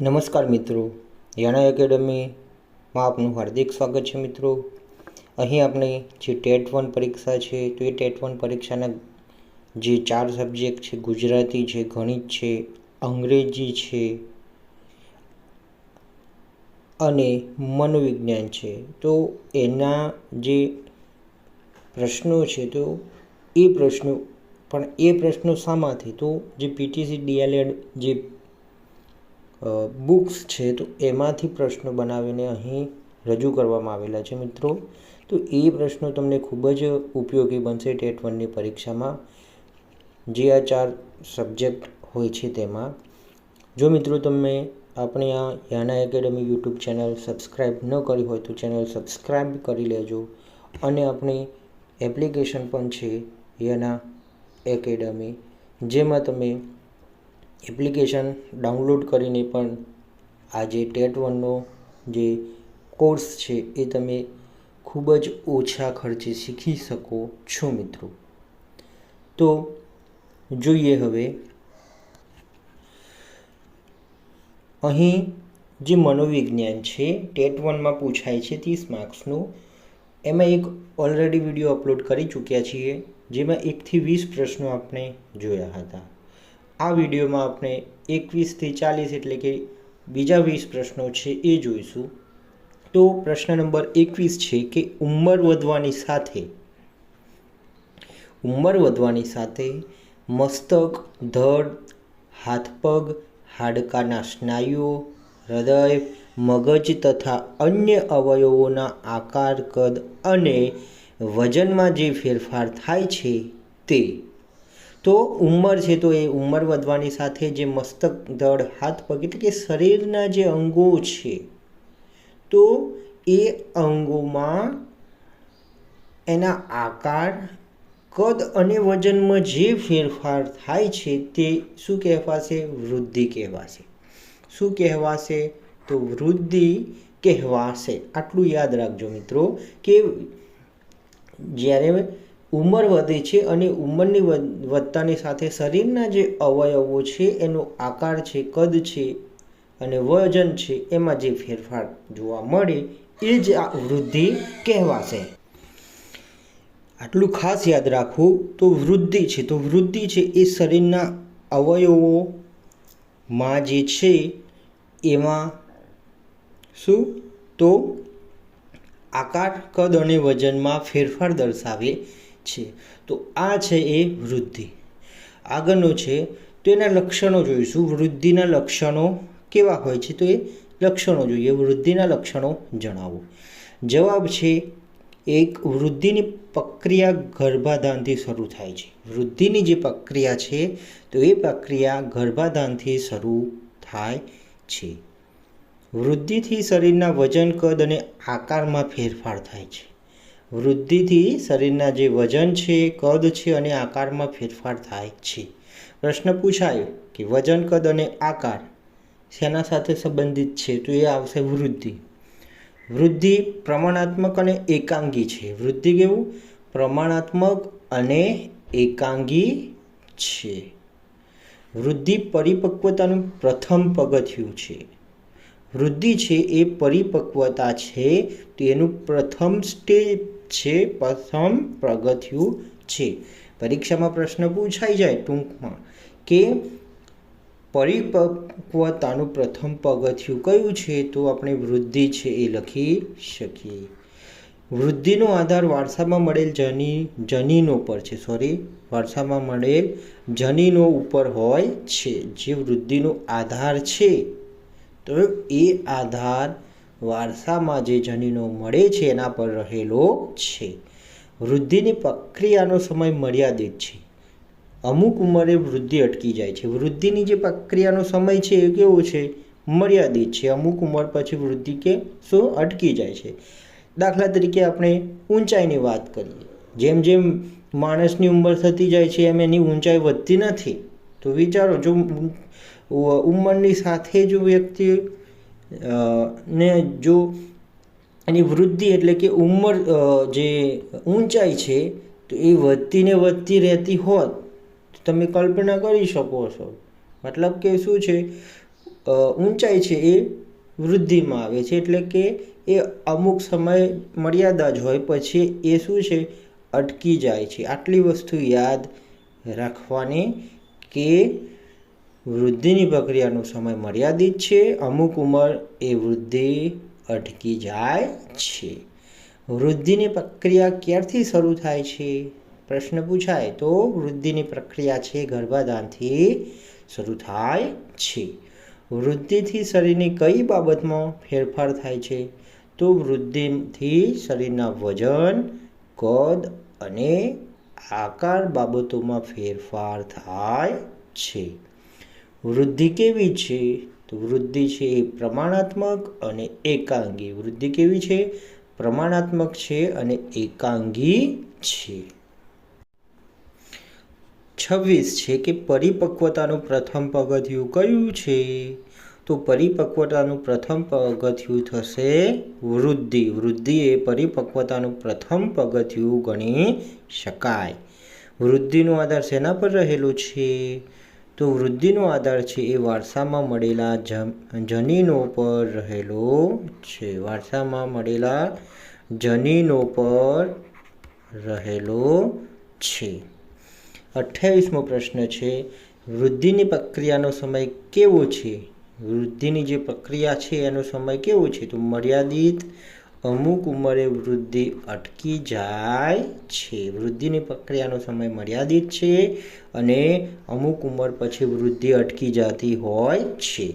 નમસ્કાર મિત્રો. યાણા એકેડમીમાં આપનું હાર્દિક સ્વાગત છે મિત્રો. અહીં આપણે જે ટેટ વન પરીક્ષા છે, તો એ ટેટ વન પરીક્ષાના જે ચાર સબ્જેક્ટ છે, ગુજરાતી છે, ગણિત છે, અંગ્રેજી છે અને મનોવિજ્ઞાન છે. તો એના જે પ્રશ્નો છે, તો એ પ્રશ્નો, પણ એ પ્રશ્નો શામાંથી? તો જે પીટીસી ડીએલએડ જે બુક્સ છે, તો એમાંથી પ્રશ્નો બનાવીને અહીં રજૂ કરવામાં આવેલા છે મિત્રો. તો એ પ્રશ્નો તમને ખૂબ જ ઉપયોગી બનશે ટેટ વનની પરીક્ષામાં. જે આ ચાર સબ્જેક્ટ હોય છે તેમાં. જો મિત્રો તમે આપણી આ Yana academy YouTube channel subscribe ન કરી હોય તો ચેનલ સબસ્ક્રાઈબ કરી લેજો. અને આપણી એપ્લિકેશન પણ છે યાના એકેડમી, જેમાં તમે એપ્લિકેશન ડાઉનલોડ કરીને પણ આ જે ટેટ વનનો જે કોર્સ છે એ તમે ખૂબ જ ઓછા ખર્ચે શીખી શકો છો મિત્રો. તો જોઈએ હવે, અહીં જે મનોવિજ્ઞાન છે, ટેટ વનમાં પૂછાય છે ત્રીસ માર્ક્સનું, એમાં એક ઓલરેડી વીડિયો અપલોડ કરી ચૂક્યા છીએ, જેમાં એકથી વીસ પ્રશ્નો આપણે જોયા હતા. આ વિડીયોમાં આપણે એકવીસથી ચાલીસ એટલે કે બીજા વીસ પ્રશ્નો છે એ જોઈશું. તો પ્રશ્ન નંબર એકવીસ છે કે ઉંમર વધવાની સાથે, ઉંમર વધવાની સાથે મસ્તક, ધડ, હાથપગ, હાડકાના સ્નાયુઓ, હૃદય, મગજ તથા અન્ય અવયવોના આકાર, કદ અને વજનમાં જે ફેરફાર થાય છે તે તો ઉંમર છે તો એ ઉંમર વધવાની સાથે જે મસ્તક દળ, હાથ પગ એટલે કે શરીરના જે અંગો છે, તો એ અંગોમાં એના આકાર, કદ અને વજનમાં જે ફેરફાર થાય છે તે શું કહેવાશે? વૃદ્ધિ કહેવાશે. શું કહેવાશે? તો વૃદ્ધિ કહેવાશે. આટલું યાદ રાખજો મિત્રો કે જ્યારે ઉંમર વધે છે અને ઉંમરની વધતાની સાથે શરીરના જે અવયવો છે, એનો આકાર છે, કદ છે અને વજન છે, એમાં જે ફેરફાર જોવા મળે એ જ આ વૃદ્ધિ કહેવાશે. આટલું ખાસ યાદ રાખવું તો વૃદ્ધિ છે, તો વૃદ્ધિ છે એ શરીરના અવયવોમાં જે છે, એમાં શું? તો આકાર, કદ અને વજનમાં ફેરફાર દર્શાવે છે. તો આ છે એ વૃદ્ધિ. આગળનું છે, તો એના લક્ષણો જોઈશું. વૃદ્ધિના લક્ષણો કેવા હોય છે? તો એ લક્ષણો જોઈએ. વૃદ્ધિના લક્ષણો જણાવો. જવાબ છે, એક વૃદ્ધિની પ્રક્રિયા ગર્ભાધાનથી શરૂ થાય છે. વૃદ્ધિની જે પ્રક્રિયા છે, તો એ પ્રક્રિયા ગર્ભાધાનથી શરૂ થાય છે. વૃદ્ધિથી શરીરના વજન, કદ અને આકારમાં ફેરફાર થાય છે. વૃદ્ધિથી શરીરના જે વજન છે, કદ છે અને આકારમાં ફેરફાર થાય છે. પ્રશ્ન પૂછાયો કે વજન, કદ અને આકાર શેના સાથે સંબંધિત છે? તો એ આવશે વૃદ્ધિ. વૃદ્ધિ પ્રમાણાત્મક અને એકાંગી છે. વૃદ્ધિ કેવું? પ્રમાણાત્મક અને એકાંગી છે. વૃદ્ધિ પરિપક્વતાનું પ્રથમ પગથિયું છે. વૃદ્ધિ છે એ પરિપક્વતા છે તો એનું પ્રથમ સ્ટેપ છે, પ્રથમ પ્રગતિયું છે. પરીક્ષામાં પ્રશ્ન પૂછાઈ જાય ટૂંકમાં કે પરિપક્વતાનું પ્રથમ પગથિયું કયું છે, તો આપણે વૃદ્ધિ છે એ લખી શકીએ. વૃદ્ધિનો આધાર વારસામાં મળેલ જની, જનીનો પર છે સોરી વારસામાં મળેલ જનીનો ઉપર હોય છે, જે વૃદ્ધિનો આધાર છે. તો એ આધાર વારસામાં જે જનીનો મળે છે, એના પર રહેલો છે. વૃદ્ધિની પ્રક્રિયાનો સમય મર્યાદિત છે. અમુક ઉંમરે વૃદ્ધિ અટકી જાય છે. વૃદ્ધિની જે પ્રક્રિયાનો સમય છે, એ કેવો છે? મર્યાદિત છે. અમુક ઉંમર પછી વૃદ્ધિ કે શું અટકી જાય છે. દાખલા તરીકે આપણે ઊંચાઈની વાત કરીએ. જેમ જેમ માણસની ઉંમર થતી જાય છે, એમ એની ઊંચાઈ વધતી નથી. તો વિચારો, જો ઉંમરની સાથે જો વ્યક્તિ ને જો એની વૃદ્ધિ એટલે કે ઉંમર જે ઊંચાઈ છે, તો એ વધતી ને વધતી રહેતી હોત, તો તમે કલ્પના કરી શકો છો. મતલબ કે શું છે? ઊંચાઈ છે એ વૃદ્ધિમાં આવે છે, એટલે કે એ અમુક સમય મર્યાદા જ હોય, પછી એ શું છે? અટકી જાય છે. આટલી વસ્તુ યાદ રાખવાની કે વૃદ્ધિની પ્રક્રિયાનો સમય મર્યાદિત છે, અમુક ઉંમર એ વૃદ્ધિ અટકી જાય છે. વૃદ્ધિની પ્રક્રિયા ક્યારથી શરૂ થાય છે? પ્રશ્ન પૂછાય. તો વૃદ્ધિની પ્રક્રિયા છે, ગર્ભાધાનથી શરૂ થાય છે. વૃદ્ધિથી શરીરની કઈ બાબતમાં ફેરફાર થાય છે? તો વૃદ્ધિથી શરીરના વજન, કદ અને આકાર બાબતોમાં ફેરફાર થાય છે. વૃદ્ધિ કેવી છે? તો વૃદ્ધિ છે એ પ્રમાણાત્મક અને એકાંગી. વૃદ્ધિ કેવી છે? પ્રમાણાત્મક છે અને એકાંગી છે. છવ્વીસ છે કે પરિપક્વતાનું પ્રથમ પગથિયું કયું છે? તો પરિપક્વતાનું પ્રથમ પગથિયું થશે વૃદ્ધિ. વૃદ્ધિ એ પરિપક્વતાનું પ્રથમ પગથિયું ગણી શકાય. વૃદ્ધિનો આધાર શેના પર રહેલો છે? તો વૃદ્ધિનો આધાર છે એ વારસામાં મળેલા જનીનો પર રહેલો છે. વારસામાં મળેલા જનીનો પર રહેલો છે. અઠ્યાવીસમો પ્રશ્ન છે, વૃદ્ધિની પ્રક્રિયાનો સમય કેવો છે? વૃદ્ધિની જે પ્રક્રિયા છે, એનો સમય કેવો છે? તો મર્યાદિત અમુક ઉંમરે વૃદ્ધિ અટકી જાય છે. વૃદ્ધિની પ્રક્રિયાનો સમય મર્યાદિત છે અને અમુક ઉંમર પછી વૃદ્ધિ અટકી જતી હોય છે.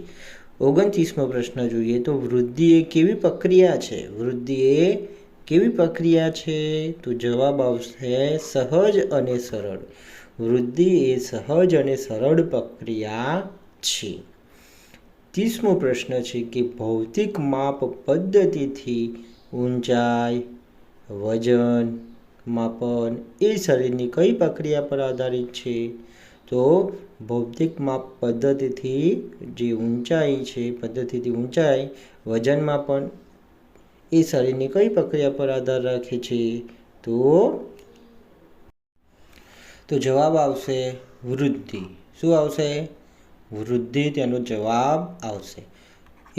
ઓગણત્રીસમો પ્રશ્ન જોઈએ તો વૃદ્ધિ એ કેવી પ્રક્રિયા છે? વૃદ્ધિ એ કેવી પ્રક્રિયા છે? તો જવાબ આવશે સહજ અને સરળ. વૃદ્ધિ એ સહજ અને સરળ પ્રક્રિયા છે. ત્રીસમો પ્રશ્ન છે કે ભૌતિક માપ પદ્ધતિથી ઊંચાઈ, વજન, માપન એ શરીરની કઈ પ્રક્રિયા પર આધારિત છે? તો ભૌતિક માપ પદ્ધતિથી જે ઊંચાઈ છે, પદ્ધતિથી ઊંચાઈ, વજન, માપન એ શરીરની કઈ પ્રક્રિયા પર આધાર રાખે છે? તો તો જવાબ આવશે વૃદ્ધિ. શું આવશે? વૃદ્ધિ તેનો જવાબ આવશે.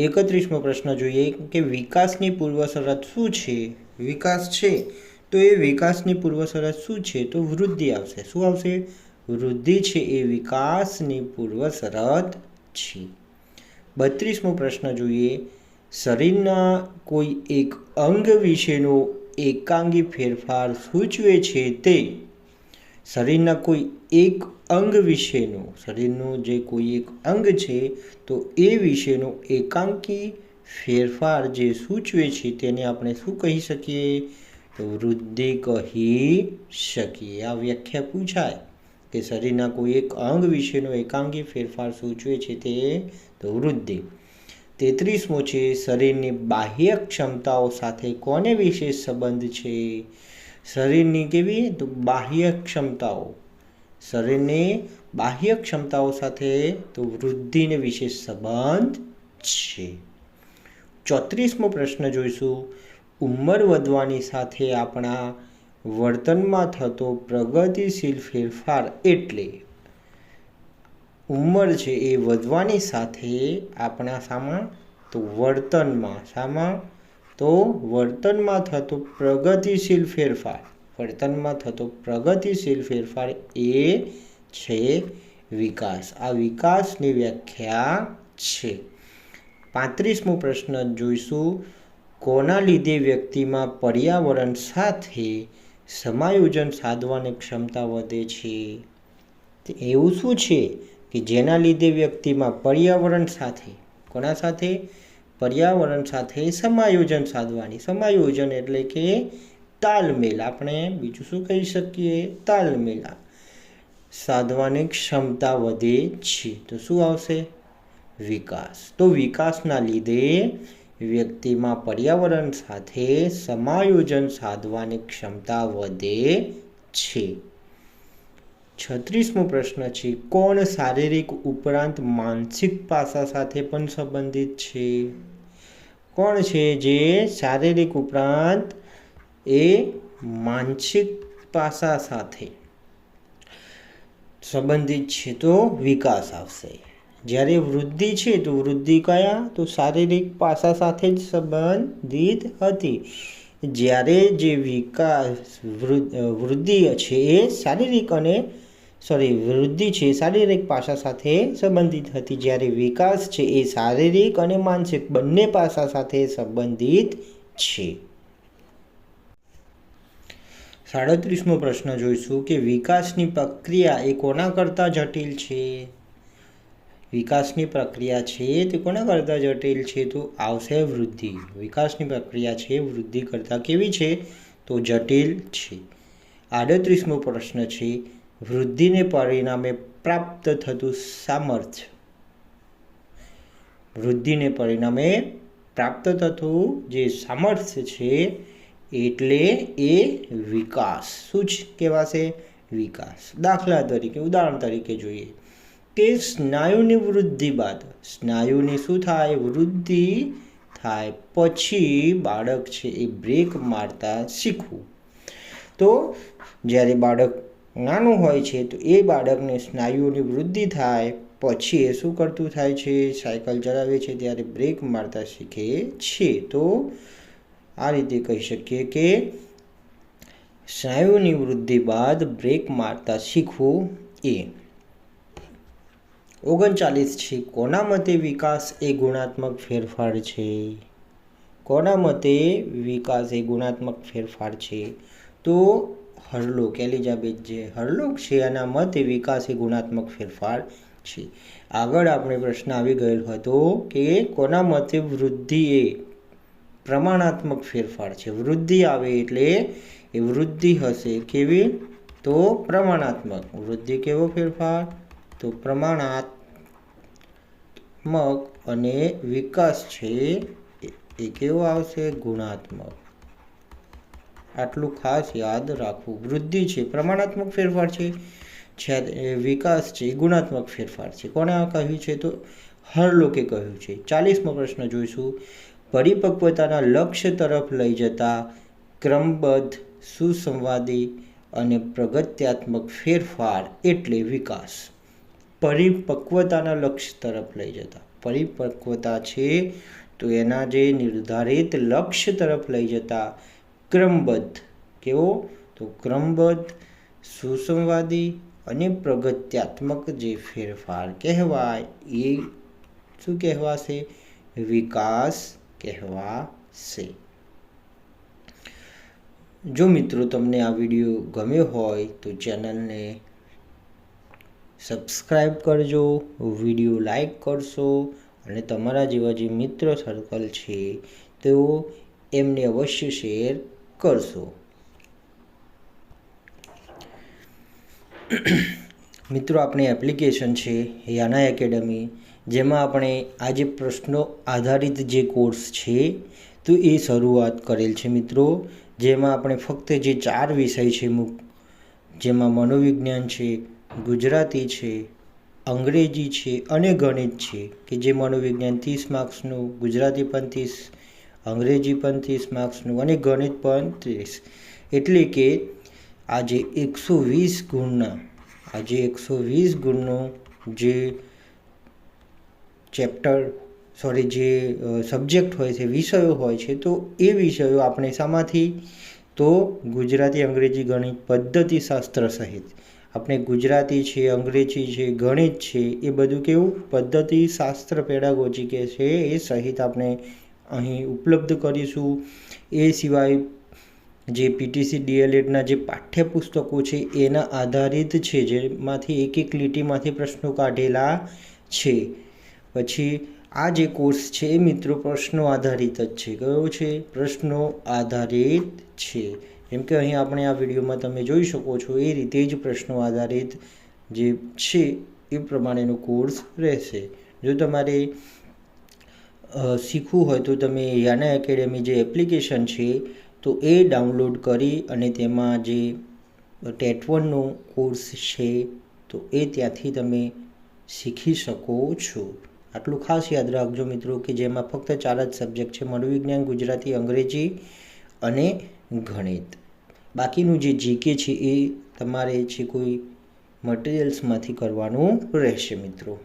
એકત્રીસમો પ્રશ્ન જોઈએ કે વિકાસની પૂર્વશરત શું છે? વિકાસ છે? તો એ વિકાસની પૂર્વશરત શું છે? તો વૃદ્ધિ આવશે. શું આવશે? વૃદ્ધિ છે એ વિકાસની પૂર્વશરત છે. બત્રીસમો પ્રશ્ન જોઈએ. શરીરના કોઈ એક અંગ વિશેનો એકાંગી ફેરફાર સૂચવે છે તે શરીરના કોઈ એક અંગ વિશેનો, શરીરનું જે કોઈ એક અંગ છે, તો એ વિશેનો એકાંકી ફેરફાર જે સૂચવે છે તેને આપણે શું કહી શકીએ? તો વૃદ્ધિ કહી શકીએ. આ વ્યાખ્યા પૂછાય કે શરીરના કોઈ એક અંગ વિશેનો એકાંકી ફેરફાર સૂચવે છે તે, તો વૃદ્ધિ. તેત્રીસમો છે, શરીરની બાહ્ય ક્ષમતાઓ સાથે કોને વિશેષ સંબંધ છે? શરીરની કેવી? તો બાહ્ય ક્ષમતાઓ. શરીરની બાહ્ય ક્ષમતાઓ સાથે તો વૃદ્ધિને વિશેષ સંબંધ છે. ચોત્રીસમો પ્રશ્ન જોઈશું. ઉંમર વધવાની સાથે આપણા વર્તનમાં થતો પ્રગતિશીલ ફેરફાર એટલે ઉંમર છે એ વધવાની સાથે આપણા સામાં તો વર્તનમાં સામાં તો વર્તનમાં થતો પ્રગતિશીલ ફેરફાર, વર્તનમાં થતો પ્રગતિશીલ ફેરફાર એ છે વિકાસ. આ વિકાસની વ્યાખ્યા છે. પાંત્રીસમો પ્રશ્ન જોઈશું. કોના લીધે વ્યક્તિમાં પર્યાવરણ સાથે સમાયોજન સાધવાની ક્ષમતા વધે છે? એવું શું છે કે જેના લીધે વ્યક્તિમાં પર્યાવરણ સાથે, કોના સાથે? પર્યાવરણ સાથે સમાયોજન સાધવાની. સમાયોજન એટલે કે તાલમેલ. આપણે બીજું શું કહી શકીએ? તાલમેલ. સાધવાની ક્ષમતા વધે છે. તો શું આવશે? વિકાસ. તો વિકાસના લીધે વ્યક્તિમાં પર્યાવરણ સાથે સમાયોજન સાધવાની ક્ષમતા વધે છે. છત્રીસમો પ્રશ્ન છે, કોણ શારીરિક ઉપરાંત માનસિક પાસા સાથે પણ સંબંધિત છે? કોણ છે જે શારીરિક ઉપરાંત એ માનસિક પાસા સાથે સંબંધિત છે તો વિકાસ આવશે. જ્યારે વૃદ્ધિ છે તો વૃદ્ધિ કયા? તો શારીરિક પાસા સાથે જ સંબંધિત હતી. જ્યારે જે વિકાસ વૃદ્ધિ છે એ શારીરિક અને સોરી, વૃદ્ધિ છે, શારીરિક પાસા સાથે સંબંધિત હતી. જ્યારે વિકાસ છે, એ શારીરિક અને માનસિક બંને પાસા સાથે સંબંધિત છે. સાડત્રીસમો પ્રશ્ન જોઈશું કે વિકાસની પ્રક્રિયા એ કોના કરતાં જટિલ છે? વિકાસની પ્રક્રિયા છે તે કોના કરતાં જટિલ છે? તો આવશે વૃદ્ધિ. વિકાસની પ્રક્રિયા છે, વૃદ્ધિ કરતાં કેવી છે? તો જટિલ છે. આડત્રીસમો પ્રશ્ન છે વૃદ્ધિને પરિણામે પ્રાપ્ત થતું સામર્થ્ય. વૃદ્ધિને પરિણામે પ્રાપ્ત થતું જે સામર્થ્ય છે, એટલે એ વિકાસ. શું જ કહેવાશે? વિકાસ. દાખલા તરીકે, ઉદાહરણ તરીકે જોઈએ કે સ્નાયુની વૃદ્ધિ બાદ. સ્નાયુની શું થાય? વૃદ્ધિ થાય પછી બાળક છે એ બ્રેક મારતા શીખવું. તો જ્યારે બાળક નાનું હોય છે, તો એ બાળકને સ્નાયુઓની વૃદ્ધિ થાય. પછી એ શું કરતું થાય છે? સાયકલ ચલાવે છે, ત્યારે બ્રેક મારતા શીખે છે. તો આ રીતે કહી શકીએ કે સ્નાયુની વૃદ્ધિ બાદ બ્રેક મારતા શીખવું એ. ઓગણચાલીસ છે, કોના મતે વિકાસ એ ગુણાત્મક ફેરફાર છે? કોના મતે વિકાસ એ ગુણાત્મક ફેરફાર છે? તો હરલોક એલિઝાબેથ જે હરલોક છે, એના મતે વિકાસ એ ગુણાત્મક ફેરફાર છે. આગળ આપણે પ્રશ્ન આવી ગયેલો હતો કે કોના મતે વૃદ્ધિ એ પ્રમાણાત્મક ફેરફાર છે? વૃદ્ધિ આવે એટલે એ વૃદ્ધિ હશે કેવી? તો પ્રમાણાત્મક. વૃદ્ધિ કેવો ફેરફાર? તો પ્રમાણાત્મક અને વિકાસ છે એ કેવો આવશે? ગુણાત્મક. આટલું ખાસ યાદ રાખવું. વૃદ્ધિ છે, પ્રમાણાત્મક ફેરફાર છે વિકાસ છે ગુણાત્મક ફેરફાર છે. કોણે આ કહ્યું છે તો હર લોકે કહ્યું છે. ચાલીસમો પ્રશ્ન જોઈશું. પરિપક્વતાના લક્ષ્ય તરફ લઈ જતા ક્રમબદ્ધ, સુસંવાદી અને પ્રગત્યાત્મક ફેરફાર એટલે વિકાસ. પરિપક્વતાના લક્ષ્ય તરફ લઈ જતા. પરિપક્વતા છે તો એના જે નિર્ધારિત લક્ષ્ય તરફ લઈ જતા ક્રમબદ્ધ કેવો? તો ક્રમબદ્ધ સુસંવાદી અને પ્રગત્યાત્મક જે ફેરફાર કહેવાય એ શું કહેવાશે? વિકાસ કહેવાશે. જો મિત્રો તમને આ વીડિયો ગમ્યો હોય તો ચેનલને સબસ્ક્રાઈબ કરજો, વીડિયો લાઈક કરશો અને તમારા જેવા જે મિત્ર સર્કલ છે તેઓ એમને અવશ્ય શેર કરશો. મિત્રો, આપણી એપ્લિકેશન છે યાના એકેડમી જેમાં આપણે આજે પ્રશ્નો આધારિત જે કોર્સ છે, તો એ શરૂઆત કરેલ છે મિત્રો. જેમાં આપણે ફક્ત જે ચાર વિષય છે જેમાં મનોવિજ્ઞાન છે, ગુજરાતી છે, અંગ્રેજી છે અને ગણિત છે, કે જે મનોવિજ્ઞાન ત્રીસ માર્ક્સનું ગુજરાતી પણ ત્રીસ અંગ્રેજી પણ ત્રીસ માર્ક્સનું અને ગણિત પણ ત્રીસ. એટલે કે આજે એકસો વીસ ગુણના, આજે એકસો વીસ ગુણનું જે ચેપ્ટર સોરી જે સબ્જેક્ટ હોય છે, વિષયો હોય છે, તો એ વિષયો આપણે શામાંથી તો ગુજરાતી, અંગ્રેજી, ગણિત પદ્ધતિશાસ્ત્ર સહિત. આપણે ગુજરાતી છે, અંગ્રેજી છે, ગણિત છે, એ બધું કેવું? પદ્ધતિશાસ્ત્ર પેડાગોજી કે છે, એ સહિત આપણે અહીં ઉપલબ્ધ કરીશું. એ સિવાય જે પીટીસી ડીએલએડના જે પાઠ્યપુસ્તકો છે, એના આધારિત છે, જેમાંથી એક એક લીટીમાંથી પ્રશ્નો કાઢેલા છે. પછી આ જે કોર્સ છે એ મિત્રો, પ્રશ્નો આધારિત જ છે. કયો છે? પ્રશ્નો આધારિત છે. જેમ કે અહીં આપણે આ વિડીયોમાં તમે જોઈ શકો છો, એ રીતે જ પ્રશ્નો આધારિત જે છે, એ પ્રમાણેનો કોર્સ રહેશે. જો તમારે શીખવું હોય તો તમે યાના એકેડેમી જે એપ્લિકેશન છે, તો એ ડાઉનલોડ કરી અને તેમાં જે ટેટ વનનો કોર્સ છે, તો એ ત્યાંથી તમે શીખી શકો છો. આટલું ખાસ યાદ રાખજો મિત્રો કે જેમાં ફક્ત ચાર જ સબ્જેક્ટ છે, મનોવિજ્ઞાન, ગુજરાતી, અંગ્રેજી અને ગણિત. બાકીનું જે જીકે છે એ તમારે છે કોઈ મટીરિયલ્સમાંથી કરવાનું રહેશે મિત્રો.